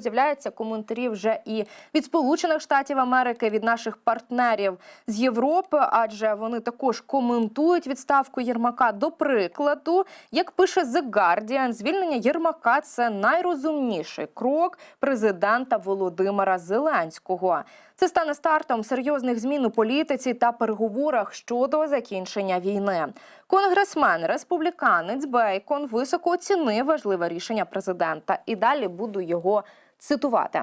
З'являються коментарі вже і від Сполучених Штатів Америки, від наших партнерів з Європи, адже вони також коментують відставку Єрмака. До прикладу, як пише The Guardian, звільнення Єрмака це найрозумніший крок президента Володимира Зеленського. Це стане стартом серйозних змін у політиці та переговорах щодо закінчення війни. Конгресмен республіканець Бейкон високо оцінив важливе рішення президента. І далі буду його цитувати.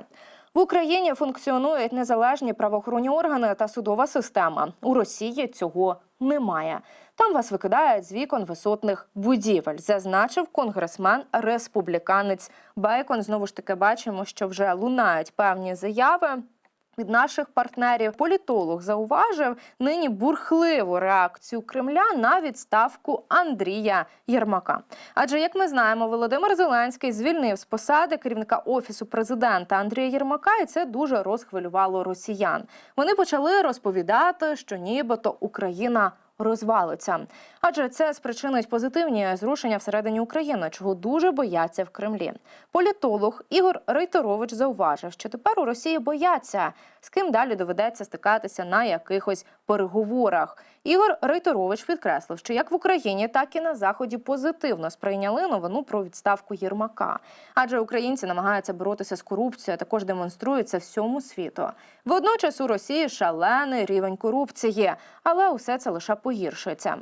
В Україні функціонують незалежні правоохоронні органи та судова система. У Росії цього немає. Там вас викидають з вікон висотних будівель, зазначив конгресмен республіканець Бейкон. Знову ж таки бачимо, що вже лунають певні заяви. Від наших партнерів політолог зауважив нині бурхливу реакцію Кремля на відставку Андрія Єрмака. Адже, як ми знаємо, Володимир Зеленський звільнив з посади керівника офісу президента Андрія Єрмака, і це дуже розхвилювало росіян. Вони почали розповідати, що нібито Україна. Розвалиться, адже це спричинить позитивні зрушення всередині України, чого дуже бояться в Кремлі. Політолог Ігор Рейтерович зауважив, що тепер у Росії бояться, з ким далі доведеться стикатися на якихось переговорах. Ігор Рейтерович підкреслив, що як в Україні, так і на заході позитивно сприйняли новину про відставку Єрмака. Адже українці намагаються боротися з корупцією, а також демонструються всьому світу. Водночас у Росії шалений рівень корупції, але усе це лише погіршується.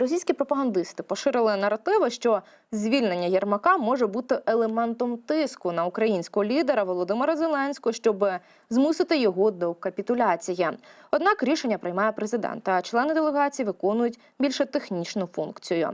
Російські пропагандисти поширили наративи, що звільнення Єрмака може бути елементом тиску на українського лідера Володимира Зеленського, щоб змусити його до капітуляції. Однак рішення приймає президент, а члени делегації виконують більше технічну функцію.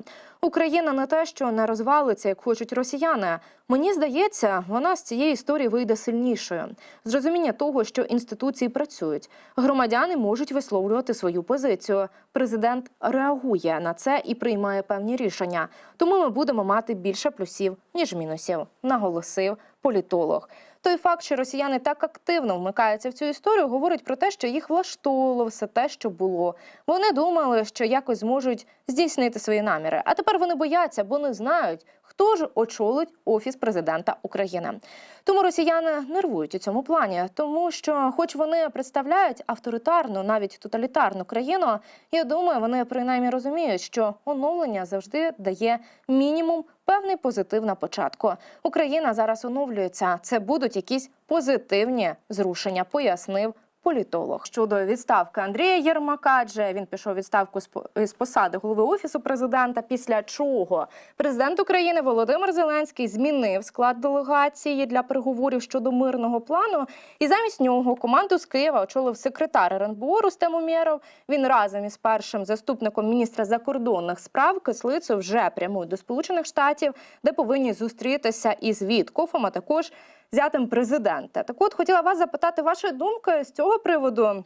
Україна не те, що не розвалиться, як хочуть росіяни. Мені здається, вона з цієї історії вийде сильнішою. Зрозуміння того, що інституції працюють, громадяни можуть висловлювати свою позицію. Президент реагує на це і приймає певні рішення. Тому ми будемо мати більше плюсів ніж мінусів, наголосив політолог. Той факт, що росіяни так активно вмикаються в цю історію, говорить про те, що їх влаштовувало все те, що було. Вони думали, що якось зможуть здійснити свої наміри. А тепер вони бояться, бо не знають, хто ж очолить офіс президента України. Тому росіяни нервують у цьому плані, тому що, хоч вони представляють авторитарну, навіть тоталітарну країну, я думаю, вони принаймні розуміють, що оновлення завжди дає мінімум певний позитив на початку. Україна зараз оновлюється. Це будуть якісь позитивні зрушення, пояснив. Політолог щодо відставки Андрія Єрмака, адже він пішов відставку з по- з посади голови офісу президента. Після чого президент України Володимир Зеленський змінив склад делегації для переговорів щодо мирного плану. І замість нього команду з Києва очолив секретар РНБО Рустем Умєров. Він разом із першим заступником міністра закордонних справ Кислицю вже прямують до Сполучених Штатів, де повинні зустрітися із Віткофом, а також зятем президента. Так от хотіла вас запитати ваші думки з цього приводу.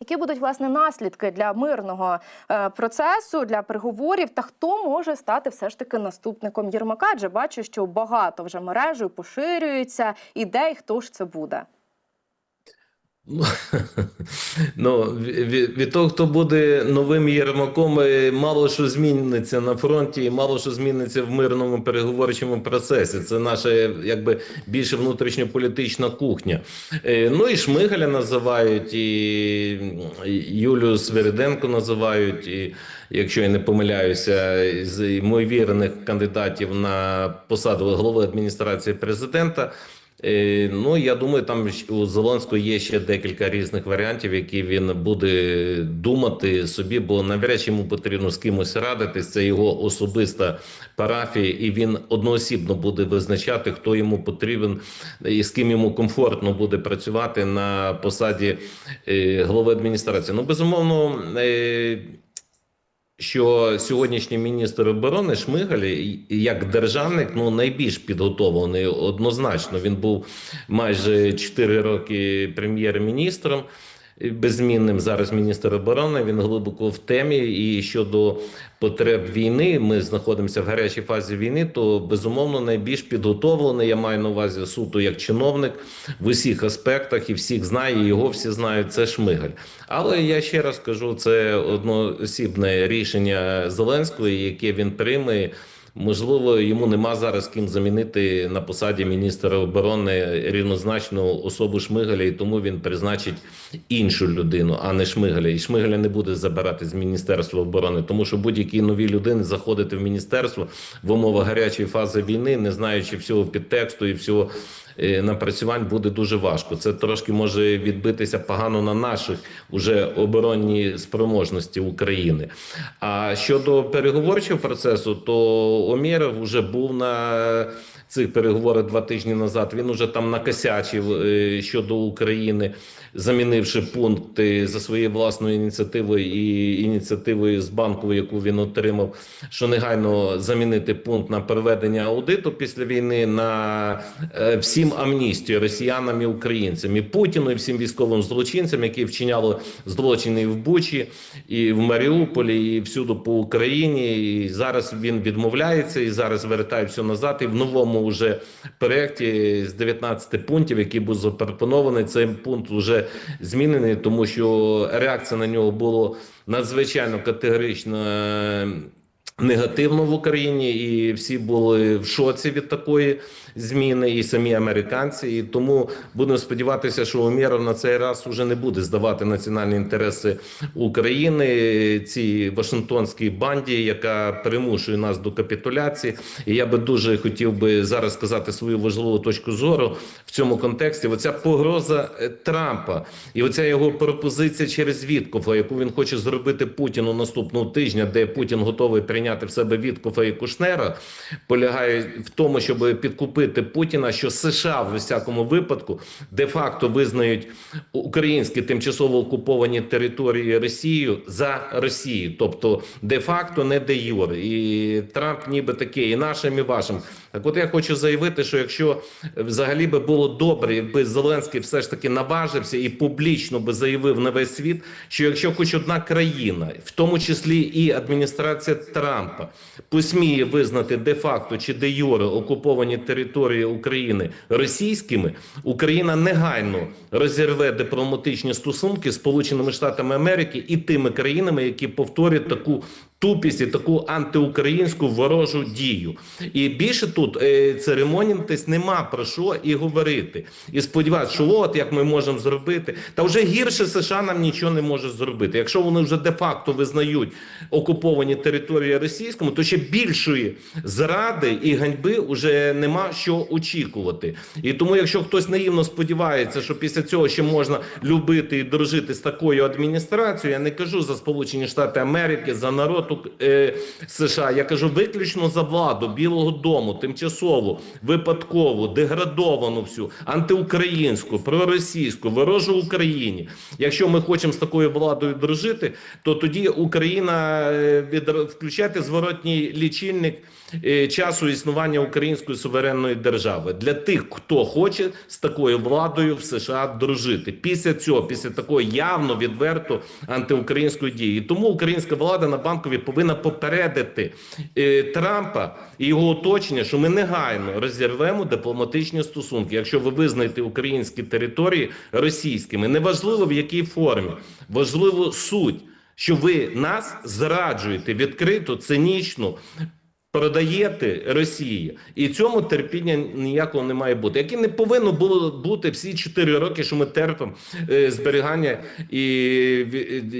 Які будуть власне наслідки для мирного е, процесу, для переговорів, та хто може стати все ж таки наступником Єрмака? Адже бачу, що багато вже мережею поширюється ідей, хто ж це буде. Ну, Ну, від, того, хто буде новим Єрмаком, е, мало що зміниться на фронті, і мало що зміниться в мирному переговорчому процесі. Це наша якби більше внутрішньополітична кухня. Е, Ну і Шмигаля називають, і Юлію Свириденко називають, і якщо я не помиляюся, з ймовірних кандидатів на посаду голови адміністрації президента. Е, Ну, я думаю, там у Зеленського є ще декілька різних варіантів, які він буде думати собі, бо навряд чи йому потрібно з кимось радитись. Це його особиста парафія, і він одноосібно буде визначати, хто йому потрібен і з ким йому комфортно буде працювати на посаді е, голови адміністрації. Ну, безумовно. Що сьогоднішній міністр оборони Шмигаль як державник ну найбільш підготовлений однозначно. Він був майже 4 роки прем'єр-міністром. І Беззмінним зараз міністр оборони він глибоко в темі. І щодо потреб війни, ми знаходимося в гарячій фазі війни. То безумовно найбільш підготовлений. Я маю на увазі суто як чиновник в усіх аспектах, і всіх знає, його всі знають. Це Шмигаль. Але я ще раз кажу, це одноосібне рішення Зеленського, яке він прийме. Можливо, йому нема зараз ким замінити на посаді міністра оборони рівнозначну особу Шмигаля, і тому він призначить іншу людину, а не Шмигаля. І Шмигаля не буде забирати з міністерства оборони, тому що будь-які нові людини заходити в міністерство в умовах гарячої фази війни, не знаючи всього підтексту і всього напрацювань, буде дуже важко. Це трошки може відбитися погано на наших уже оборонні спроможності України. А щодо переговорчого процесу, то Омєров вже був на цих переговорах два тижні назад. Він уже там накосячив е, щодо України, замінивши пункти за своєю власною ініціативою і ініціативою з банку, яку він отримав, що негайно замінити пункт на проведення аудиту після війни на е, всім амністію росіянам і українцям, і Путіну, і всім військовим злочинцям, які вчиняли злочини в Бучі, і в Маріуполі, і всюди по Україні. І зараз він відмовляється і зараз вертає все назад. І в новому вже проєкті з 19 пунктів, який був запропонований, цей пункт вже змінений, тому що реакція на нього була надзвичайно категорично. е, Негативно в Україні, і всі були в шоці від такої зміни, і самі американці. І тому будемо сподіватися, що Умєров на цей раз вже не буде здавати національні інтереси України цій Вашингтонській банді, яка примушує нас до капітуляції. І я би дуже хотів би зараз сказати свою важливу точку зору в цьому контексті. Оця погроза е, Трампа і оця його пропозиція через Віткофа, яку він хоче зробити Путіну наступного тижня, де Путін готовий прийняти в себе Віткофа і Кушнера, полягає в тому, щоб підкупити Путіна, що США в всякому випадку де-факто визнають українські тимчасово окуповані території Росією за Росію, тобто де-факто не де юре. І Трамп ніби такий, і нашим, і вашим. Так, от я хочу заявити, що якщо взагалі би було добре, якби Зеленський все ж таки наважився і публічно би заявив на весь світ, що якщо хоч одна країна, в тому числі і адміністрація Трампа, посміє визнати де-факто чи де юре окуповані території України російськими, Україна негайно розірве дипломатичні стосунки з Сполученими Штатами Америки і тими країнами, які повторять таку тупість і таку антиукраїнську ворожу дію. І більше тут е, церемонітись нема про що і говорити. І сподіватися, що от як ми можемо зробити. Та вже гірше США нам нічого не може зробити. Якщо вони вже де-факто визнають окуповані території російському, то ще більшої зради і ганьби вже нема що очікувати. І тому, якщо хтось наївно сподівається, що після цього ще можна любити і дружити з такою адміністрацією, я не кажу за Сполучені Штати Америки, за народ е, США. Я кажу виключно за владу Білого Дому, тимчасову, випадкову, деградовану всю, антиукраїнську, проросійську, ворожу Україні. Якщо ми хочемо з такою владою дружити, то тоді Україна е, від включати зворотній лічильник часу існування української суверенної держави для тих, хто хоче з такою владою в США дружити. Після цього, після такої явно відверто антиукраїнської дії, І тому українська влада на банковій повинна попередити е, Трампа і його оточення, що ми негайно розірвемо дипломатичні стосунки, якщо ви визнаєте українські території російськими, неважливо в якій формі, важливо суть. Що ви нас зраджуєте відкрито, цинічно, продаєте Росії, і цьому терпіння ніякого не має бути. Яке не повинно було бути всі 4 роки, що ми терпимо е, зберігання і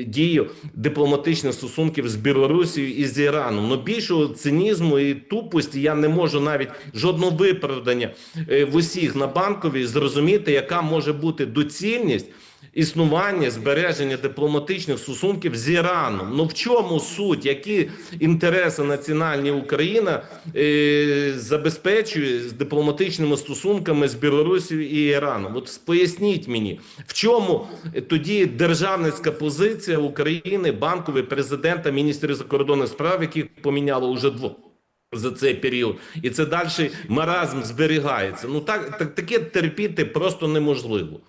дію дипломатичних стосунків з Білорусією і з Іраном. Ну більшого цинізму і тупості я не можу навіть жодного виправдання е, в усіх на банковій зрозуміти, яка може бути доцільність. Існування збереження дипломатичних стосунків з Іраном. Ну в чому суть? Які інтереси національні Україна е, забезпечує з дипломатичними стосунками з Білорусією і Іраном? От поясніть мені, в чому тоді державницька позиція України, банкової президента, міністрів закордонних справ, яких поміняло уже двох. За цей період, і це далі маразм зберігається. Ну так, так таке терпіти просто неможливо.